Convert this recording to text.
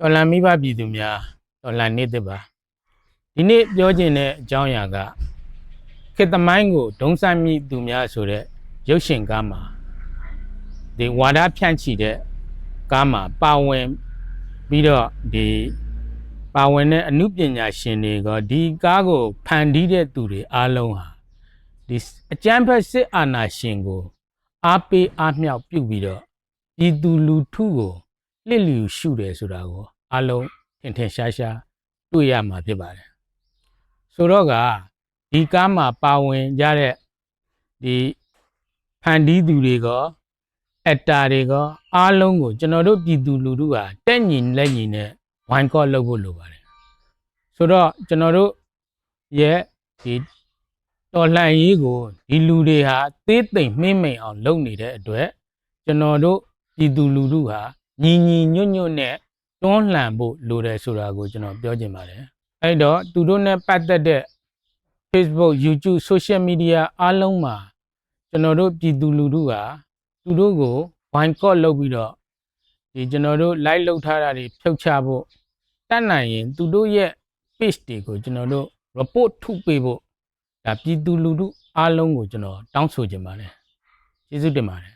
တော်လန်မိဘပြည်သူများတော်လန်နေ့တစ်ပါဒီနေ့ပြောချင်တဲ့အကြောင်းအရာကခေတ်သမိုင်းကိုဒုံစမ်းမိသူများဆိုတဲ့ရုပ်ရှင်ကားမှာဒီဝါဒဖြန့်ချီတဲ့ကားမှာပါဝင်ပြီးတော့ဒီပါဝင်တဲ့အမှုပညာရှင်တွေကဒီကားကိုဖန်တီးတဲ့သူတွေအားလုံးဟာဒီအကျန်းဖက်စစ်အာဏာရှင်ကိုအားပေးအားမြောက်ပြုပြီးတော့ပြည်သူလူထုကို လစ်လျူရှုတယ်ဆိုတာကိုအလုံးထင်ထင်ရှားရှားတွေ့ရမှာဖြစ်ပါတယ်ဆိုတော့ကဒီကားမှာပါဝင်ကြတဲ့ဒီဖန်တီးသူတွေက အက်တာတွေကအားလုံးကိုကျွန်တော်တို့ပြည်သူလူထုကတက်ညီလက်ညီနဲ့ဝိုင်းကော့လုပ်ဖို့လိုပါတယ်ဆိုတော့ကျွန်တော်တို့ရဲ့ဒီတော်လှန်ရေးကိုဒီလူတွေဟာသေးသိမ်မှင်းမိန်အောင်လုပ်နေတဲ့အတွက်ကျွန်တော်တို့ပြည်သူလူထုဟာ ညီညီညွတ်ညွတ်နဲ့တွန်းလှန်ဖို့လိုတယ်ဆိုတာကိုကျွန်တော်ပြောချင်ပါတယ်။အဲ့တော့သူတို့နဲ့ပတ်သက်တဲ့ Facebook, YouTube, Social Media အားလုံးမှာကျွန်တော်တို့ပြည်သူလူထုကသူတို့ကို boycott လုပ်ပြီးတော့ဒီကျွန်တော်တို့ live လုပ်ထားတာတွေဖြုတ်ချဖို့တတ်နိုင်ရင် သူတို့ရဲ့ page တွေကိုကျွန်တော်တို့ report ထုတ်ပေးဖို့ဒါပြည်သူလူထုအားလုံးကိုကျွန်တော်တောင်းဆိုချင်ပါတယ်။ကျေးဇူးတင်ပါတယ်